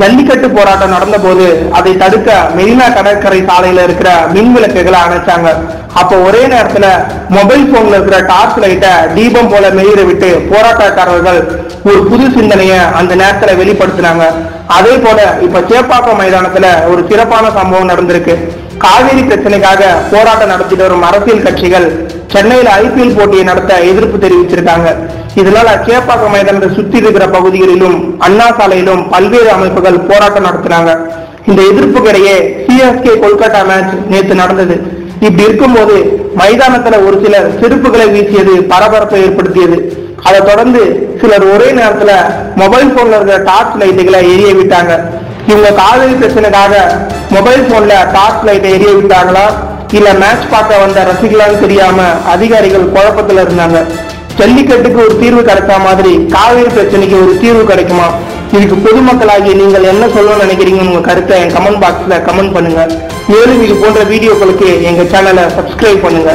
ஜல்லிக்கட்டு போராட்டம் நடந்த போது அதை தடுக்க மெரினா கடற்கரை சாலையில இருக்கிற மின் விளக்குகளை அணைச்சாங்க. அப்போ ஒரே நேரத்துல மொபைல் போன்ல இருக்கிற டார்ச் லைட்டை தீபம் போல மெய்யிற விட்டு போராட்டக்காரர்கள் ஒரு புது சிந்தனைய அந்த நேரத்துல வெளிப்படுத்தினாங்க. அதே போல இப்ப சேப்பாக்கம் மைதானத்துல ஒரு சிறப்பான சம்பவம் நடந்திருக்கு. காவேரி பிரச்சனைக்காக போராட்டம் நடத்திட்டு வரும் அரசியல் கட்சிகள் சென்னையில் ஐபிஎல் போட்டியை நடத்த எதிர்ப்பு தெரிவிச்சிருக்காங்க. இதனால சேப்பாக்கம் மைதானத்தை சுத்தி இருக்கிற பகுதிகளிலும் அண்ணா சாலையிலும் பல்வேறு அமைப்புகள் போராட்டம் நடத்தினாங்க. இந்த எதிர்ப்புக்கிடையே சிஎஸ்கே கொல்கத்தா மேட்ச் நேற்று நடந்தது. இப்படி இருக்கும்போது மைதானத்துல ஒரு சிலர் செருப்புகளை வீசியது பரபரப்பை ஏற்படுத்தியது. அதை தொடர்ந்து சிலர் ஒரே நேரத்துல மொபைல் போன்ல இருக்கிற டார்ச் லைட்டுகளை எரிய விட்டாங்க. இவங்க காவிரி பிரச்சனைக்காக மொபைல் போன்ல டார்ச் லைட்டை எரிய விட்டாங்களா இல்ல மேட்ச் பார்க்க வந்த ரசிகலான்னு தெரியாம அதிகாரிகள் குழப்பத்துல இருந்தாங்க. ஜல்லிக்கட்டுக்கு ஒரு தீர்வு கிடைச்ச மாதிரி காவிரி பிரச்சனைக்கு ஒரு தீர்வு கிடைக்குமா? இதுக்கு பொதுமக்களாகிய நீங்கள் என்ன சொல்லணும்னு நினைக்கிறீங்கன்னு உங்க கருத்தை என் கமெண்ட் பாக்ஸ்ல கமெண்ட் பண்ணுங்க. மேலும் இது போன்ற வீடியோக்களுக்கு எங்க சேனலை சப்ஸ்கிரைப் பண்ணுங்க.